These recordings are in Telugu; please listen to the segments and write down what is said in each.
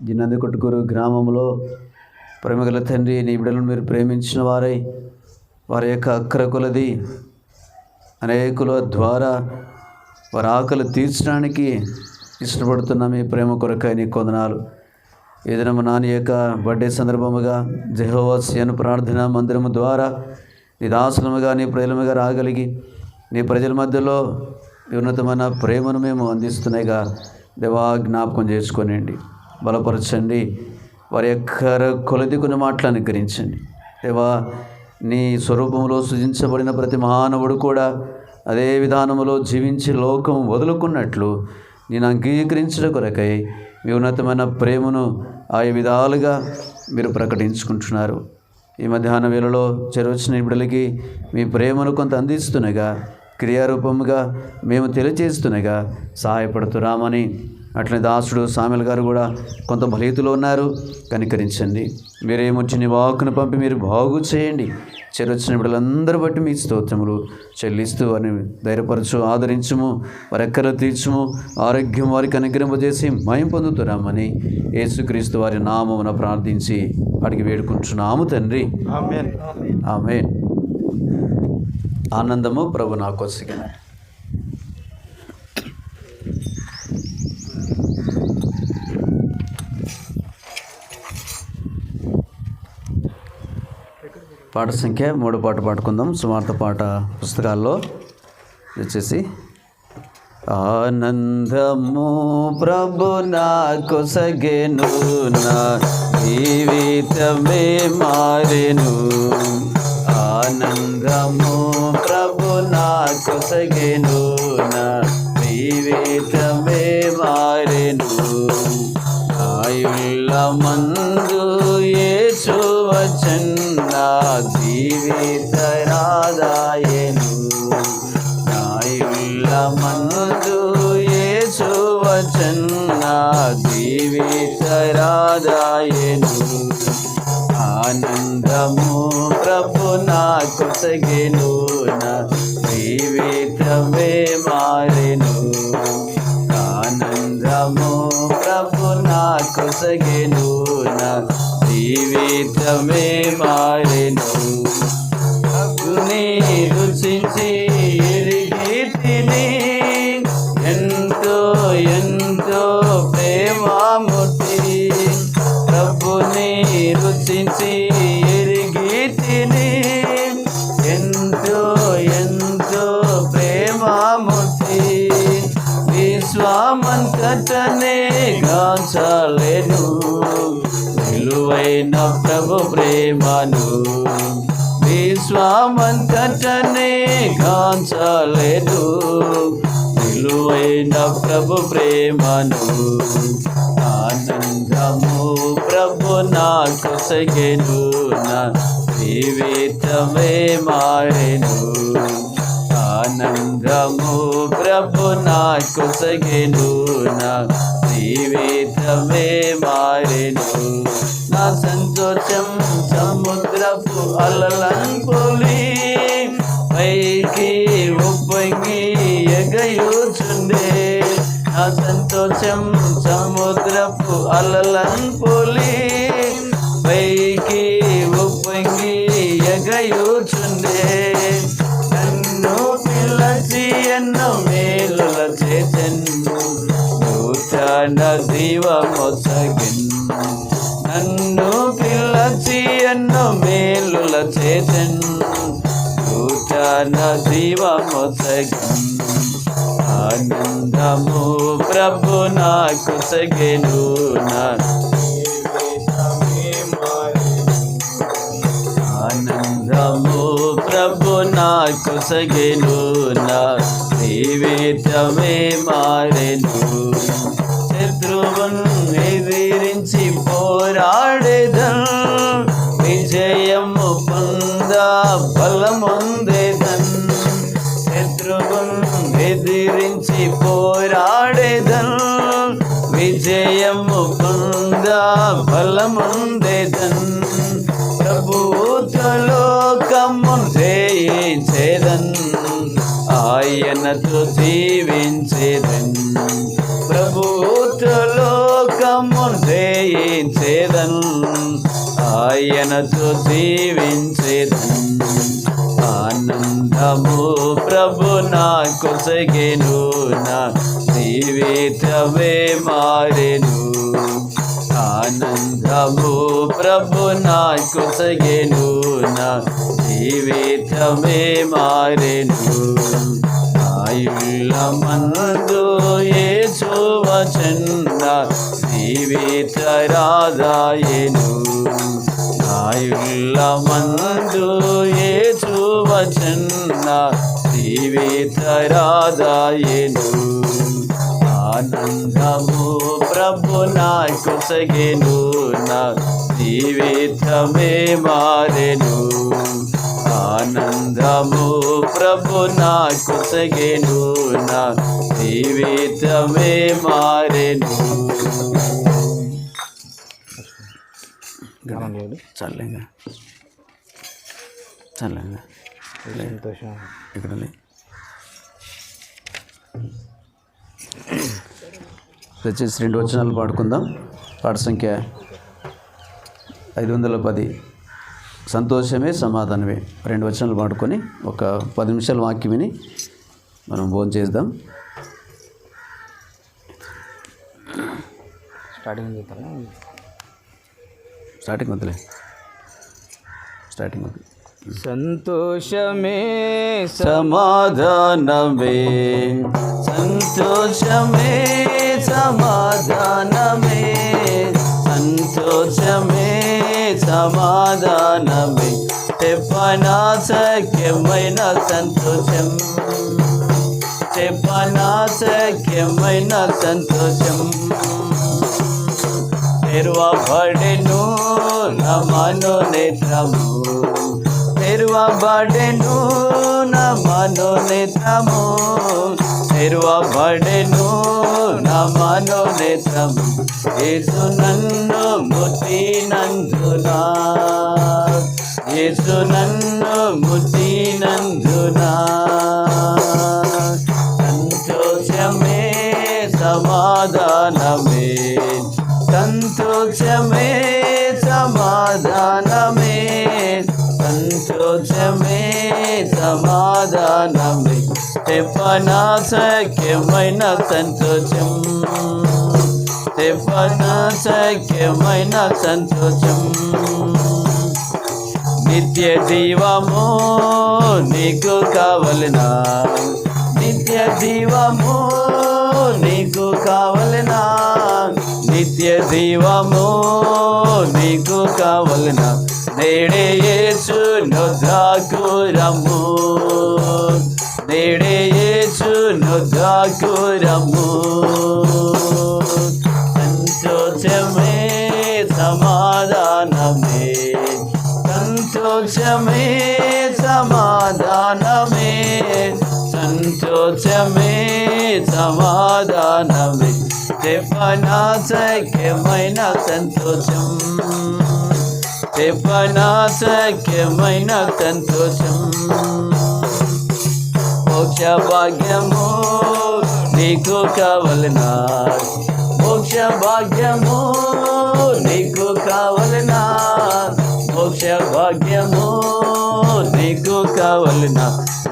జిన్నది కొట్టుకూరు గ్రామంలో ప్రేమగల తండ్రి నీ బిడ్డలను మీరు ప్రేమించిన వారై వారి యొక్క అక్కర కొలది అనేకుల ద్వారా వారి ఆకలి తీర్చడానికి ఇష్టపడుతున్న మీ ప్రేమ కొరకై నీ కొందనాలు ఏదైనా నాని యొక్క బర్త్డే సందర్భముగా జెహోవాసియను ప్రార్థన మందిరము ద్వారా నీ దాసులముగా నీ ప్రజలముగా రాగలిగి నీ ప్రజల మధ్యలో ఉన్నతమైన ప్రేమను మేము అందిస్తున్నాయిగా. దేవా జ్ఞాపకం చేసుకోనండి బలపరచండి వారి యొక్క కొలది కొన్ని మాటలు అనుగ్రహించండి దేవా నీ స్వరూపంలో సృజించబడిన ప్రతి మానవుడు కూడా అదే విధానంలో జీవించి లోకం వదులుకున్నట్లు నేను అంగీకరించడం కొరకై మీ ఉన్నతమైన ప్రేమను ఆయా విధాలుగా మీరు ప్రకటించుకుంటున్నారు. ఈ మధ్యాహ్న వేళలో చెరవచ్చిన బిడ్డలకి మీ ప్రేమను కొంత అందిస్తుండగా క్రియారూపముగా మేము తెలియచేస్తున్నగా సహాయపడుతున్నామని అట్లనే దాసుడు సామెల్ గారు కూడా కొంత బలీతులో ఉన్నారు. కనికరించండి. మీరేమొచ్చి నీ వాక్కును పంపి మీరు బాగు చేయండి. చెరొచ్చిన బిడ్డలందరూ బట్టి మీ స్తోత్రములు చెల్లిస్తూ అని ధైర్యపరచు ఆదరించుము వారి ఎక్కలు తీర్చుము ఆరోగ్యం వారికి అనుగ్రహింపజేసి మయం పొందుతున్నామని యేసుక్రీస్తు వారి నామమున ప్రార్థించి అడిగి వేడుకుంటున్నాము తండ్రి. ఆమె ఆనందము ప్రభు నాకు వసిగిన. పాట సంఖ్య మూడు పాట పాడుకుందాం. సుమార్త పాట పుస్తకాల్లో వచ్చేసి ఆనందము ప్రభు నాకు సగెను నా జీవితమే మారెను. ఆనందము ప్రభు నాకు సగెను నా జీవితమే మారెను. ఆయుళ్ళ మందు యేసు వచ్చన్న జీవిత రాదాయను నాయుళ్ళ మందు యేసు వచ్చన్న జీవిత రాదాయను ఆనందము ప్రభు నాకు సగెను నా జీవితమే మారెను. ఆనందము ప్రభు నాకు సగెను నా జీవితమే మారెను. అగ్ని విశ్వామంతటనే గాంచాలేను. విలువైన ప్రభు ప్రేమను విశ్వామంతటనే గాంచాలేను. విలువైన ప్రభు ప్రేమను ఆనందము ప్రభు నాకు సగెను. నా జీవితమే మారెను. ఆనందము ప్రభు నాకు సగెను నా జీవితమే మారెను. నా సంతోషం సముద్రపు అలలంపులి. పైకి ఉప్పొంగి ఎగయూచుండే. నా సంతోషం సముద్రపు అలలంపులి. జీవమొసగిన్ నన్ను పిల్లచి ఎన్నో మేలుల చేతన్. నూతన జీవమొసగిన్. ఆనందము ప్రభు నాకు సగెను ఆనందము ప్రభు నాకు సగెను నా జీవితమే మారెను. శత్రువును ఎదిరించి పోరాడేదన్ విజయము పొంద బలముందేదన్ శత్రువును ఎదిరించి పోరాడేదన్ విజయము పొంద బలముందేదన్ ప్రభుత్వలోకము జయించేదన్ ఆయనతో జీవించేదన్ ప్రభు ప్రభుత్వలో జయించేదన్ ఆయనతో జీవించేదన్. ఆనందము ప్రభు నా కొసగెను నా జీవితమే మారెను. ఆనందము ప్రభు నా కొసగెను నా జీవితమే మారెను. ఆయుళ్ళ మందు ఏచువచన్న జీవిత రాదాయను ఆయుళ్ళ మందు జీవిత రాజాయను ఆనందము ప్రభు నాకు సగెను నా జీవితమే మారెను. ఆనందము ప్రభు నా కొసగెను నా జీవితమే మారెను. చల్లంగా. చల్లంగా. ఇక్కడ రెండు వచనాలు పాడుకుందాం. పాట సంఖ్య ఐదు వందల పది. సంతోషమే సమాధానమే. రెండు వచనాలు పాడుకొని ఒక పది నిమిషాల వాక్యం విని మనం భోజనం చేద్దాం. స్టార్టింగ్ స్టార్టింగ్ వద్దులే. స్టార్టింగ్ వద్దు. సంతోషమే సమాధానమే. సంతోషమే సమాధానమే. సంతోషమే సమాధానమే. చెప్పనా సఖ్యమైన సంతోషం. చెప్పనా సఖ్యమైన సంతోషం. తెరువబడెను నా మనోనేత్రము. తెరువబడెను నా మనోనేత్రము. తెరవబడెను నా మనోనేత్రము యేసు నన్ను ముతి నందునా యేసు నన్ను ముతి నందునా సంతోషమే సమాధానమే. సంతోషమే సమాధానమే. సంతోషమే సమాధానమే. చెప్పనా సఖ్యమైన సంతోషం. చెప్పనా సఖ్యమైన సంతోషం. నిత్య జీవము నీకు కావలనా? నిత్య జీవము నీకు కావలనా? నిత్య జీవము నీకు కావలనా? నేడే యేసు నొద్దాకు రమ్ము యేసు సంతోషమే సమాధానమే. సంతోషమే సమాధానమే. సంతోషమే సమాధానమే. చెప్పనా సఖ్యమైన సంతోషం. చెప్పనా సఖ్యమైన సంతోషం. మోక్ష భాగ్యము నీకు కావలనా మోక్ష భాగ్యము నీకు కావలనా మోక్ష భాగ్యము నీకు కావలనా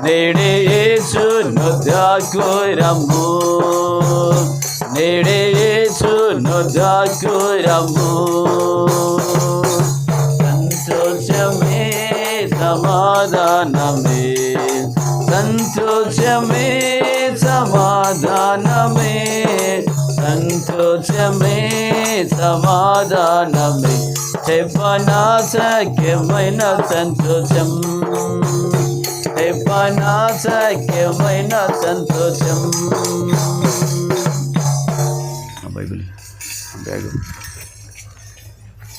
నేడే యేసు నొద్దాకు రమ్ము నేడే యేసు నొద్దాకు రమ్ము సంతోషమే సమాధానమే. సంతోషమే సమాధానమే. సంతోషమే సమాధానమే. చెప్పనా సఖ్యమైన సంతోషం. చెప్పనా సఖ్యమైన సంతోషం. Bible bag.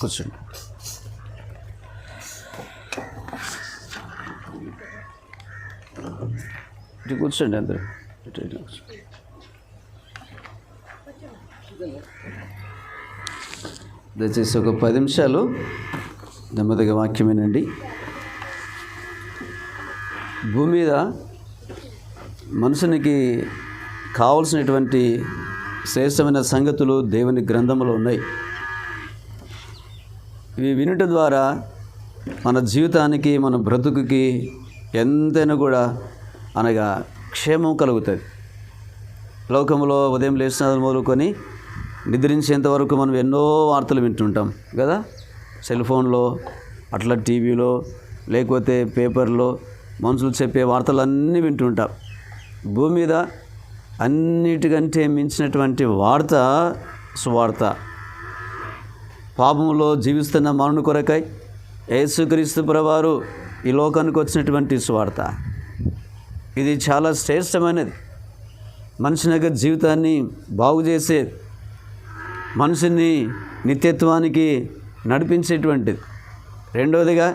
కూర్చోండి. ఇటు కూర్చోండి అందరూ ఇటు ఇటు దయచేసి ఒక పది నిమిషాలు నెమ్మదిగా వాక్యమేనండి. భూమి మీద మనుషునికి కావలసినటువంటి శ్రేష్టమైన సంగతులు దేవుని గ్రంథంలో ఉన్నాయి. ఇవి వినుట ద్వారా మన జీవితానికి మన బ్రతుకుకి ఎంతైనా కూడా అనగా క్షేమం కలుగుతుంది. లోకంలో ఉదయం లేచిన మొదలుకొని నిద్రించేంత వరకు మనం ఎన్నో వార్తలు వింటుంటాం కదా? సెల్ ఫోన్లో అట్లా టీవీలో లేకపోతే పేపర్లో మనుషులు చెప్పే వార్తలన్నీ వింటుంటాం. భూమి మీద అన్నిటికంటే మించినటువంటి వార్త సువార్త. పాపంలో జీవిస్తున్న మరణ కొరకై యేసుక్రీస్తు ప్రవారు ఈ లోకానికి వచ్చినటువంటి సువార్త. ఇది చాలా శ్రేష్టమైనది. మనిషిని యొక్క జీవితాన్ని బాగు చేసే మనిషిని నిత్యత్వానికి నడిపించేటువంటిది. రెండవదిగా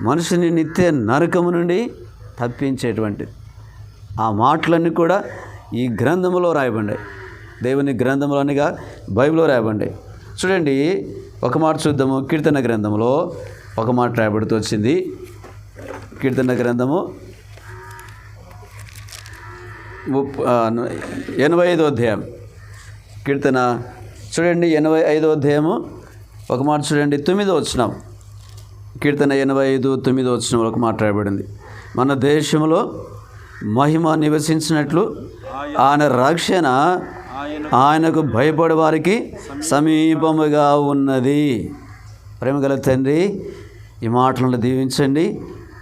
మనిషిని నిత్య నరకము నుండి తప్పించేటువంటిది. ఆ మాటలన్నీ కూడా ఈ గ్రంథంలో రాయబడ్డాయి. దేవుని గ్రంథంలో అనగా బైబిల్లో రాయబడ్డాయి. చూడండి ఒక మాట చూద్దాము. కీర్తన గ్రంథంలో ఒక మాట రాయబడుతూ వచ్చింది. కీర్తన గ్రంథము ముప్ ఎనభై ఐదో అధ్యాయం. కీర్తన. చూడండి ఎనభై ఐదో అధ్యాయము. ఒక మాట చూడండి తొమ్మిదో వచ్చినాం కీర్తన ఎనభై ఐదు తొమ్మిదో వచ్చిన ఒక మాట మన దేశంలో మహిమ నివసించినట్లు ఆయన రక్షణ ఆయనకు భయపడే వారికి సమీపముగా ఉన్నది. ప్రేమగల తండ్రి ఈ మాటలను దీవించండి.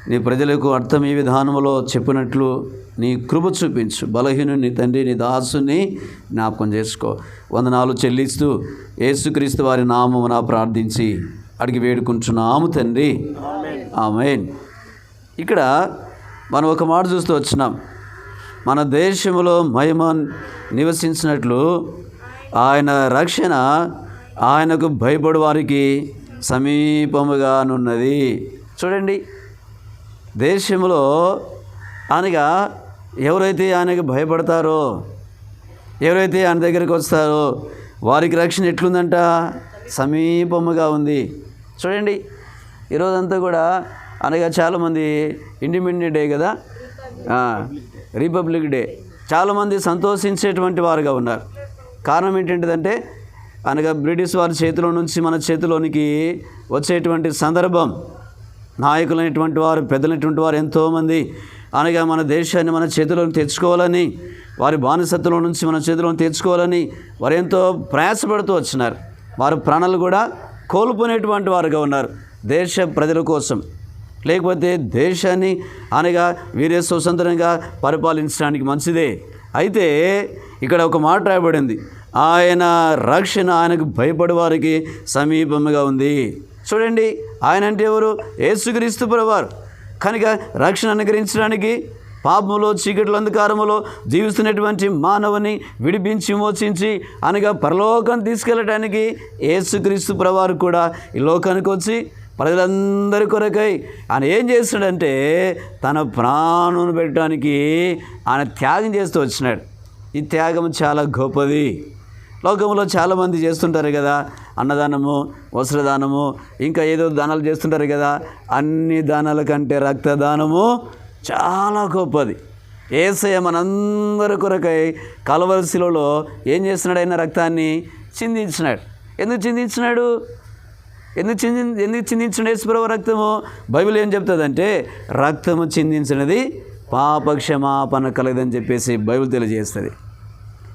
నీ ప్రజలకు అర్థం ఈ విధానంలో చెప్పినట్లు నీ కృప చూపించు. బలహీనుని తండ్రి నీ దాసుని జ్ఞాపకం చేసుకో. వందనాలు చెల్లిస్తూ యేసుక్రీస్తు వారి నామమున ప్రార్థించి అడిగి వేడుకుంటున్నాము తండ్రి. ఆమెన్. ఇక్కడ మనం ఒక మాట చూస్తూ వచ్చినాం. మన దేశంలో మహిమ నివసించినట్లు ఆయన రక్షణ ఆయనకు భయపడు వారికి సమీపముగానున్నది. చూడండి. దేశంలో అనగా ఎవరైతే ఆయనకి భయపడతారో ఎవరైతే ఆయన దగ్గరికి వస్తారో వారికి రక్షణ ఎట్లుందంట? సమీపముగా ఉంది. చూడండి ఈరోజంతా కూడా అనగా చాలామంది ఇండిపెండెంట్ డే కదా? Republic Day. చాలామంది సంతోషించేటువంటి వారుగా ఉన్నారు. కారణం ఏంటంటే అనగా బ్రిటిష్ వారి చేతిలో నుంచి మన చేతిలోనికి వచ్చేటువంటి సందర్భం. నాయకులైనటువంటి వారు పెద్దలైనటువంటి వారు ఎంతోమంది అనగా మన దేశాన్ని మన చేతిలోకి తెచ్చుకోవాలని వారి బానిసత్తులో నుంచి మన చేతిలోకి తెచ్చుకోవాలని వారు ఎంతో ప్రయాసపడుతూ వచ్చినారు. వారు ప్రాణాలు కూడా కోల్పోయినటువంటి వారుగా ఉన్నారు దేశ ప్రజల కోసం. లేకపోతే దేశాన్ని అనగా వీరే స్వతంత్రంగా పరిపాలించడానికి మంచిదే. అయితే ఇక్కడ ఒక మాట రాయబడింది. ఆయన రక్షణ ఆయనకు భయపడే వారికి సమీపంగా ఉంది. చూడండి ఆయన అంటే ఎవరు? యేసుక్రీస్తు వారు కనుక రక్షణ అనుగ్రహించడానికి పాపములో చీకట్ల అంధకారములో జీవిస్తున్నటువంటి మానవుని విడిపించి మోచించి అనగా పరలోకం తీసుకెళ్ళడానికి యేసుక్రీస్తు ప్రవారు కూడా ఈ లోకానికి వచ్చి ప్రజలందరి కొరకై ఆయన ఏం చేస్తున్నాడంటే తన ప్రాణం పెట్టడానికి ఆయన త్యాగం చేస్తూ వచ్చినాడు. ఈ త్యాగం చాలా గొప్పది. లోకంలో చాలామంది చేస్తుంటారు కదా. అన్నదానము వస్త్రదానము ఇంకా ఏదో దానాలు చేస్తుంటారు కదా. అన్ని దానాల కంటే రక్తదానము చాలా గొప్పది. ఏసయ్య మనందరి కొరకై కలవలసిలో ఏం చేస్తున్నాడు ఆయన రక్తాన్ని? చిందించినాడు. ఎందుకు చిందించినాడు? ఎందుకు చింది ఎందుకు చిందించిన యేసుప్రభు రక్తము? బైబిల్ ఏం చెప్తుందంటే రక్తము చిందించినది పాపక్షమాపణ కలగదని చెప్పేసి బైబిల్ తెలియజేస్తుంది.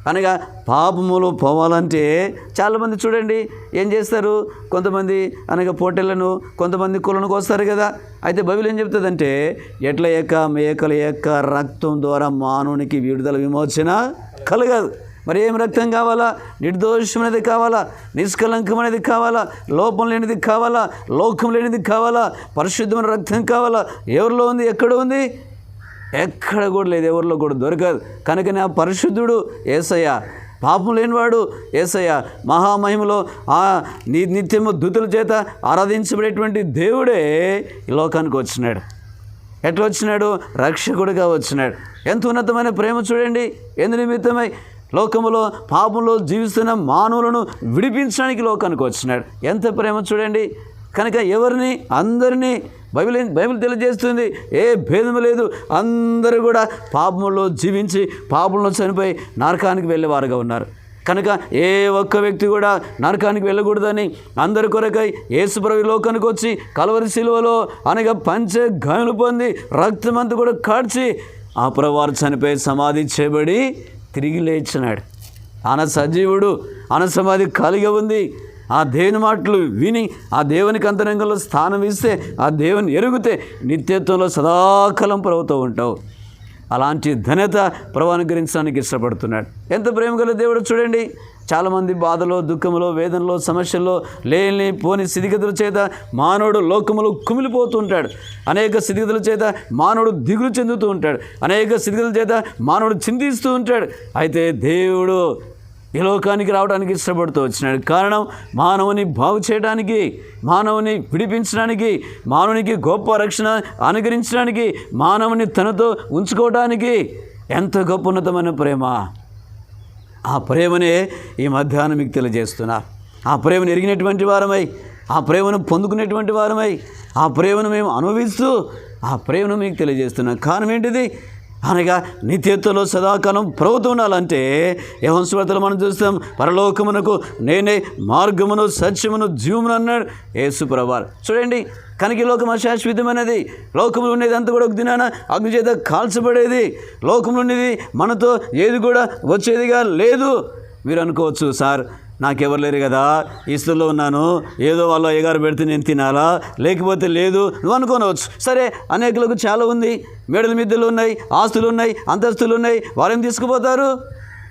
అనగా పాపములు పోవాలంటే చాలామంది చూడండి ఏం చేస్తారు? కొంతమంది అనగా పోటీలను కొంతమంది కులను కోస్తారు కదా. అయితే బైబిల్ ఏం చెప్తుందంటే ఎట్ల యొక్క మేకల యొక్క రక్తం ద్వారా మానవునికి విడుదల విమోచన కలగదు. మరి ఏం రక్తం కావాలా? నిర్దోషమైనది కావాలా? నిష్కలంకమైనది కావాలా? లోపం లేనిది కావాలా? లోకం లేనిది కావాలా? పరిశుద్ధమైన రక్తం కావాలా? ఎవరిలో ఉంది? ఎక్కడ ఉంది? ఎక్కడ కూడా లేదు ఎవరిలో కూడా దొరకదు. కనుక నా పరిశుద్ధుడు ఏసయ్య పాపం లేనివాడు ఏసయ్య మహామహిమలో ఆ నీ నిత్యము దుతుల చేత ఆరాధించబడేటువంటి దేవుడే ఈ లోకానికి వచ్చినాడు. ఎట్లా వచ్చినాడు? రక్షకుడిగా వచ్చినాడు. ఎంత ఉన్నతమైన ప్రేమ చూడండి. ఎందు నిమిత్తమై లోకములో పాపంలో జీవిస్తున్న మానవులను విడిపించడానికి లోకానికి వచ్చినాడు. ఎంత ప్రేమ చూడండి. కనుక ఎవరిని? అందరినీ బైబిల్ బైబిల్ తెలియజేస్తుంది. ఏ భేదము లేదు. అందరూ కూడా పాపంలో జీవించి పాపంలో చనిపోయి నరకానికి వెళ్ళేవారుగా ఉన్నారు. కనుక ఏ ఒక్క వ్యక్తి కూడా నరకానికి వెళ్ళకూడదని అందరి కొరకై యేసుప్రభు లోకానికి వచ్చి కలవరి శిలువలో అనగా పంచే గాయలు పొంది రక్తమంతా కూడా కాడ్చి ఆ ప్రవారు చనిపోయి సమాధి చేయబడి తిరిగి లేచినాడు. ఆన సజీవుడు ఆన సమాధి కలిగి ఉంది. ఆ దేవుని మాటలు విని ఆ దేవునికి అంతరంగంలో స్థానం ఇస్తే ఆ దేవుని ఎరుగుతే నిత్యత్వంలో సదాకాలం ప్రభుత్వం ఉంటావు. అలాంటి ధనత ప్రభు అనుగ్రహించడానికి ఇష్టపడుతున్నాడు. ఎంత ప్రేమ గల దేవుడు చూడండి. చాలామంది బాధలో దుఃఖంలో వేదనలో సమస్యల్లో లేని పోని స్థితిగతుల చేత మానవుడు లోకములో కుమిలిపోతుంటాడు అనేక స్థితిగతుల చేత మానవుడు దిగులు చెందుతూ ఉంటాడు. అనేక స్థితిగతుల చేత మానవుడు చింతిస్తూ ఉంటాడు. అయితే దేవుడు ఈ లోకానికి రావడానికి ఇష్టపడుతూ వచ్చినాడు. కారణం మానవుని బాగు చేయడానికి మానవుని విడిపించడానికి మానవునికి గొప్ప రక్షణ అనుగ్రహించడానికి మానవుని తనతో ఉంచుకోవడానికి ఎంత గొప్ప ఉన్నతమైన ప్రేమ. ఆ ప్రేమనే ఈ మధ్యాహ్నం మీకు తెలియజేస్తున్నా. ఆ ప్రేమను ఎరిగినటువంటి వారమై ఆ ప్రేమను పొందుకునేటువంటి వారమై ఆ ప్రేమను మేము అనుభవిస్తూ ఆ ప్రేమను మీకు తెలియజేస్తున్నాం. కారణం ఏంటిది? అనగా నిత్యత్వంలో సదాకాలం ప్రభుత్వం ఉండాలంటే యహంస్వార్తలు మనం చూస్తాం పరలోకమునకు నేనే మార్గమును సత్యమును జీవమును అన్నాడు యేసు ప్రభార్ చూడండి కనుక లోకం అశాశ్వతమైనది లోకంలో ఉండేదంతా కూడా ఒక దినాన అగ్ని చేత కాల్చబడేది లోకంలో ఉండేది మనతో ఏది కూడా వచ్చేదిగా లేదు. మీరు అనుకోవచ్చు సార్ నాకెవరు లేరు కదా? ఇసులో ఉన్నాను. ఏదో వాళ్ళు అయ్యగారు పెడితే నేను తినాలా? లేకపోతే లేదు నువ్వు అనుకోనవచ్చు. సరే అనేకులకు చాలా ఉంది. మేడల మిద్దెలు ఉన్నాయి ఆస్తులు ఉన్నాయి అంతస్తులు ఉన్నాయి. వాళ్ళేం తీసుకుపోతారు?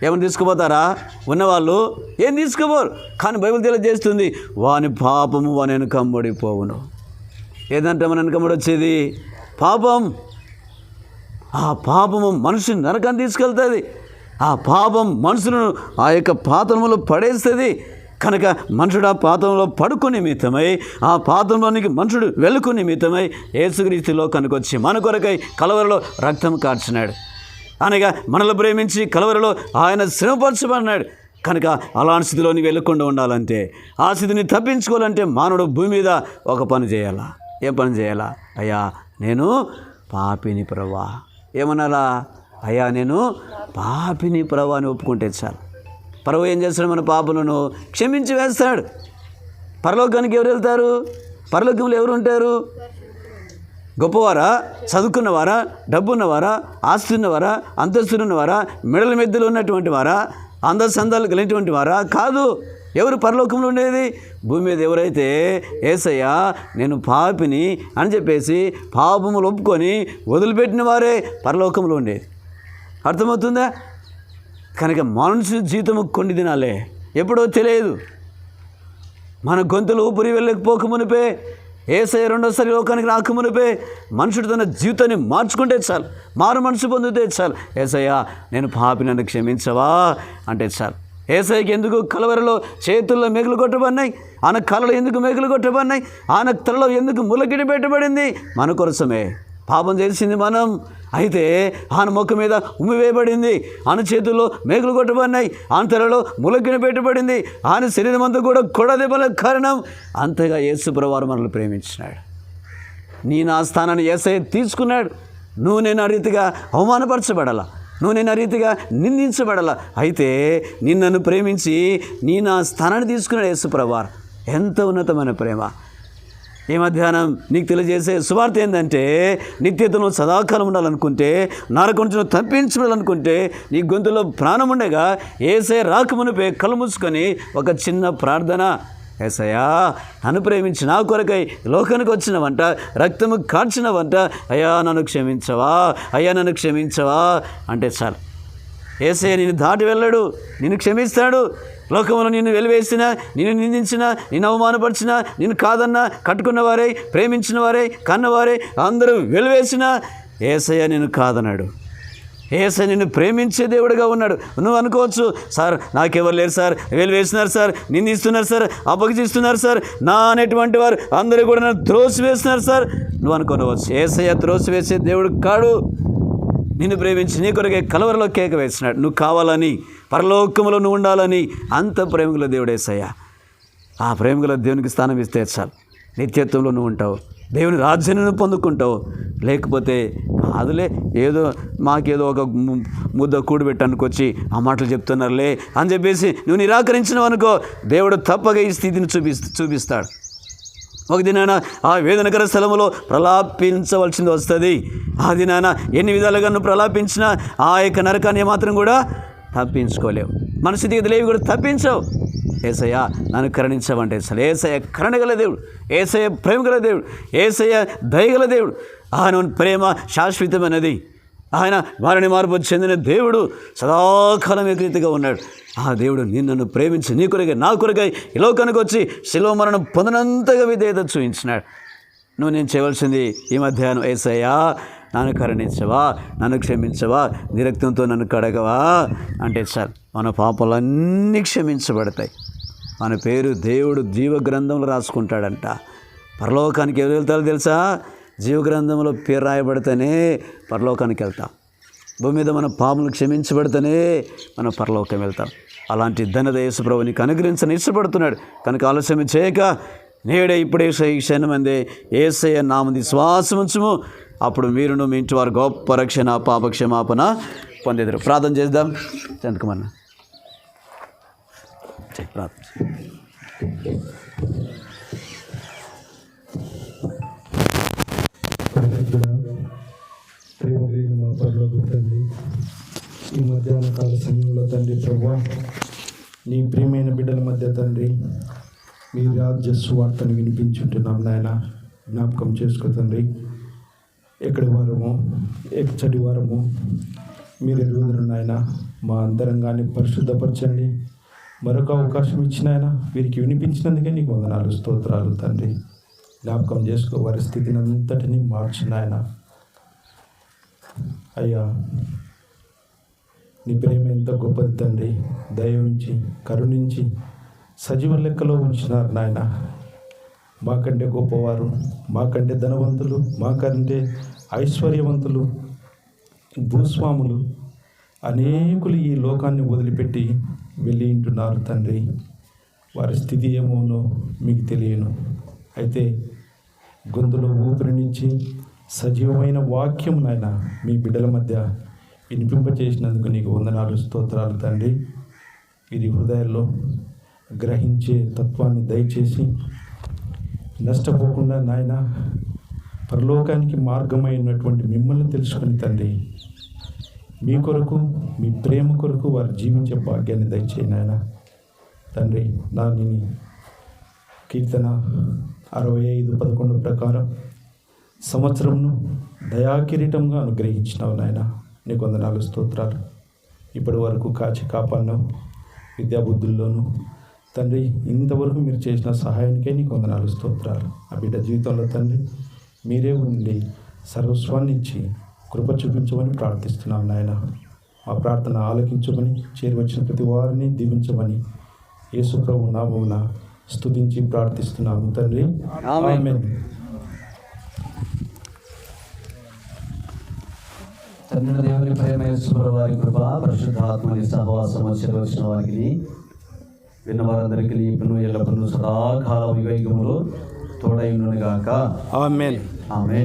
ఏమైనా తీసుకుపోతారా? ఉన్నవాళ్ళు ఏం తీసుకుపోరు? కానీ బైబిల్ తెలియజేస్తుంది వాని పాపము వాని వెనుకంబడిపోవును ఏదంటే మన వెనుకమ్మడి వచ్చేది? పాపం. ఆ పాపము మనిషిని నరకం తీసుకెళ్తుంది. ఆ పాపం మనుషులను ఆ యొక్క పాతంలో పడేస్తుంది. కనుక మనుషుడు ఆ పాతంలో పడుకుని నిమిత్తమై ఆ పాతంలోనికి మనుషుడు వెళ్ళుకుని నిమిత్తమై ఏసుక్రీస్తులో కనుకొచ్చి మన కొరకై కలవరలో రక్తం కార్చినాడు. అనగా మనలు ప్రేమించి కలవరలో ఆయన శ్రమపరచబడినాడు. కనుక అలాంటి స్థితిలోని వెళ్ళకుండా ఉండాలంటే ఆ స్థితిని తప్పించుకోవాలంటే మానవుడు భూమి మీద ఒక పని చేయాలా? ఏ పని చేయాలా? అయ్యా నేను పాపిని ప్రభా ఏమనాలా? అయ్యా నేను పాపిని ప్రభా అని ఒప్పుకుంటే చాలు. ప్రభు ఏం చేస్తాడు మన పాపలను? క్షమించి వేస్తాడు. పరలోకానికి ఎవరు వెళ్తారు? పరలోకంలో ఎవరు ఉంటారు? గొప్పవారా? చదువుకున్నవారా? డబ్బు ఉన్నవారా ఆస్తి ఉన్నవారా అంతస్తులు ఉన్నవారా మెడల మెద్దలు ఉన్నటువంటి వారా? అందసందాలు కలిగినటువంటి వారా? కాదు. ఎవరు పరలోకంలో ఉండేది? భూమి మీద ఎవరైతే ఏసయ్యా నేను పాపిని అని చెప్పేసి పాపములు ఒప్పుకొని వదిలిపెట్టిన వారే పరలోకంలో ఉండేది. అర్థమవుతుందా? కనుక మనుషు జీవితము కొన్ని దినాలే. ఎప్పుడో తెలియదు. మన గొంతులు ఊపిరి వెళ్ళకపోక మునిపే ఏసై రెండోసారి లోకానికి రాకమునిపే మనుషుడు తన జీవితాన్ని మార్చుకుంటే చాలు. మారు మనసు పొందితే చాలు. ఏసయ్యా నేను పాపి నన్ను క్షమించవా? అంటే చాలు. ఏసైకి ఎందుకు కలవరలో చేతుల్లో మెగులు కొట్టబడినాయి? ఆయన కళలో ఎందుకు మెగులు కొట్టబడినాయి? ఆయన తలలో ఎందుకు ములకిడి పెట్టబడింది? మన కోసమే. పాపం చేసింది మనం. అయితే ఆయన మొక్క మీద ఉమ్మి వేయబడింది. ఆయన చేతుల్లో మేకులు కొట్టబడినాయి. ఆయన తలలో ములకిన పెట్టబడింది. ఆయన శరీరం అంతా కూడా కొడదెబ్బల కారణం. అంతగా యేసుప్రవారు మనల్ని ప్రేమించినాడు. నీ నా స్థానాన్ని ఏసై తీసుకున్నాడు. నువ్వు నేను ఆ రీతిగా అవమానపరచబడాల? నువ్వు నేను ఆ రీతిగా నిందించబడాల? అయితే నిన్నను ప్రేమించి నీ నా స్థానాన్ని తీసుకున్నాడు యేసుప్రవారు ఎంత ఉన్నతమైన ప్రేమ. ఈ మధ్యాహ్నం నీకు తెలియజేసే సువార్త ఏంటంటే నిత్యతను సదాకాలం ఉండాలనుకుంటే నరకం నుంచి తప్పించుకోవాలనుకుంటే నీ గొంతులో ప్రాణం ఉండగా ఏసే రాకమునిపై కళ్ళు మూసుకొని ఒక చిన్న ప్రార్థన. ఏసయ్యా నన్ను ప్రేమించి నా కొరకై లోకానికి వచ్చినవంట రక్తము కాల్చినవంట అయ్యా నన్ను క్షమించవా అయ్యా నన్ను క్షమించవా అంటే చాలు ఏసయ్య నిన్ను దాటి వెళ్ళడు నిన్ను క్షమిస్తాడు. లోకంలో నిన్ను వెలివేసిన నిన్ను నిందించిన నిన్ను అవమానపరిచిన నిన్ను కాదన్నా కట్టుకున్న వారే ప్రేమించిన వారే కన్నవారే అందరూ వెలివేసిన ఏసయ్య నిన్ను కాదన్నాడు. ఏసై నిన్ను ప్రేమించే దేవుడిగా ఉన్నాడు. నువ్వు అనుకోవచ్చు సార్ నాకెవరు లేరు సార్. వీళ్ళు వేస్తున్నారు సార్. నిందిస్తున్నారు సార్. అపగచిస్తున్నారు సార్. నా అనేటువంటి వారు అందరూ కూడా నన్ను త్రోసి వేస్తున్నారు సార్. నువ్వు అనుకోవచ్చు ఏసయ్య త్రోసి వేసే దేవుడు కాడు. నిన్ను ప్రేమించి నీ కొరకే కలవరలో కేక వేసినాడు. నువ్వు కావాలని పరలోకములో నువ్వు ఉండాలని అంత ప్రేమికుల దేవుడేసయ్యా ఆ ప్రేమికుల దేవునికి స్థానం ఇస్తే చాలు. నిత్యత్వంలో నువ్వు ఉంటావు. దేవుని రాజ్యాన్ని పొందుకుంటావు. లేకపోతే అదిలే ఏదో మాకేదో ఒక ము- ముద్ద కూడబెట్టడానికి వచ్చి ఆ మాటలు చెప్తున్నారులే అని చెప్పేసి నువ్వు నిరాకరించినవనుకో దేవుడు తప్పగా ఈ స్థితిని చూపి చూపిస్తాడు. ఒక దినాన ఆ వేదనకర స్థలములో ప్రలాపించవలసింది వస్తుంది. ఆ దినాన ఎన్ని విధాలుగా నువ్వు ప్రలాపించినా ఆ యొక్క నరకాన్ని మాత్రం కూడా తప్పించుకోలేవు. మన స్థితిగతులు కూడా తప్పించవు. ఏసయ్య నన్ను కరణించవంటే అసలు ఏసయ్య కరుణగల దేవుడు ఏసయ్య ప్రేమగల దేవుడు ఏసయ్య దయగల దేవుడు. ఆయన ప్రేమ శాశ్వతమైనది. ఆయన వారిని మార్పు చెందిన దేవుడు సదాకాలం ఏకరీతిగా ఉన్నాడు. ఆ దేవుడు నిన్ను ప్రేమించి నీ కొరకై నా కొరకై ఈ లోకానికి వచ్చి శిలో మరణం పొందినంతగా విధేయత చూపించినాడు. నువ్వు నేను చేయవలసింది ఈ మధ్యాహ్నం ఏసయ్యా నన్ను కరుణించవా నన్ను క్షమించవా నిరక్తంతో నన్ను కడగవా అంటే సార్ మన పాపాలన్నీ క్షమించబడతాయి. మన పేరు దేవుడు జీవ గ్రంథంలో రాసుకుంటాడంట. పరలోకానికి ఎవరు వెళ్తారో తెలుసా? జీవగ్రంథంలో పేరు రాయబడితేనే పరలోకానికి వెళ్తాం. భూమి మీద మన పాములు క్షమించబడితేనే మనం పరలోకం వెళ్తాం. అలాంటి ధనద యేసుప్రభు నీకు అనుగ్రహించని ఇష్టపడుతున్నాడు. కనుక ఆలస్యం చేయక నేడే ఇప్పుడే ఈ క్షణమందే ఏసయ్య నామది శ్వాసముంచుము అప్పుడు మీరును మీ ఇంటి వారు గొప్ప రక్షణ పాప క్షమాపణ ప్రార్థన చేద్దాం. చంద్రకుమన్న ప్రార్థన. పరలోక తండ్రి ఈ మధ్యాహ్న కాల సమయంలో తండ్రి ప్రభా నీ ప్రియమైన బిడ్డల మధ్య తండ్రి మీ రాజ్య సువార్తను వినిపించుంటున్నాం నాయన. జ్ఞాపకం చేసుకో తండ్రి. ఎక్కడి వారము ఎచ్చడి వారము మీరు ఎరుగుదరు నాయన? మా అంతరంగాన్ని పరిశుద్ధపరచండి. మరొక అవకాశం ఇచ్చిన ఆయన వీరికి వినిపించినందుకే నీకు వందనాలు స్తోత్రాలు తండ్రి. జ్ఞాపకం చేసుకో వారి స్థితిని అంతటిని మార్చిన ఆయన అయ్యా నీ ప్రేమ ఎంత గొప్పది తండ్రి. దయ ఉంచి కరుణించి సజీవ లెక్కలో ఉంచినారు నాయన. మాకంటే గొప్పవారు మాకంటే ధనవంతులు మాకంటే ఐశ్వర్యవంతులు భూస్వాములు అనేకులు ఈ లోకాన్ని వదిలిపెట్టి వెళ్ళి ఉంటున్నారు తండ్రి. వారి స్థితి ఏమోనో మీకు తెలియను. అయితే గొంతులో ఊపిరినిచ్చి సజీవమైన వాక్యం నాయన మీ బిడ్డల మధ్య వినిపింపచేసినందుకు నీకు వందనాలు స్తోత్రాలు తండ్రి. ఇది హృదయాల్లో గ్రహించే తత్వాన్ని దయచేసి నష్టపోకుండా నాయన పరలోకానికి మార్గమైనటువంటి మిమ్మల్ని తెలుసుకుని తండ్రి మీ కొరకు మీ ప్రేమ కొరకు వారు జీవించే భాగ్యాన్ని దయచేయి నాయన. తండ్రి దానిని కీర్తన అరవై ఐదు పదకొండు ప్రకారం సంవత్సరంను దయాకిరీటంగా అనుగ్రహించినావు నాయన. నీకు వందనాలు స్తోత్రాలు. ఇప్పటి వరకు కాచి కాపాడినావు విద్యాబుద్ధుల్లోనూ తండ్రి ఇంతవరకు మీరు చేసిన సహాయానికే నీకు వందనాలు స్తోత్రాలు. ఆ బిడ్డ జీవితంలో తండ్రి మీరే ఉండి సర్వస్వాన్ని ఇచ్చి కృప చూపించమని ప్రార్థిస్తున్నాం నాయన. మా ప్రార్థన ఆలకించమని చేరువచ్చిన ప్రతి వారిని దీవించమని యేసు ప్రభు నామమున స్తుతించి ప్రార్థిస్తున్నాము తండ్రి. తండ్రి దేవుని ప్రేమ యేసుప్రభు వారి కృప పరిశుద్ధాత్మని సహవాసం వచ్చిన వారికి విన్న వారందరికీ ఇప్పుడు ఎల్లప్పుడూ సదాకాలం వివేకములు తోడై గాక ఆమెన్ ఆమె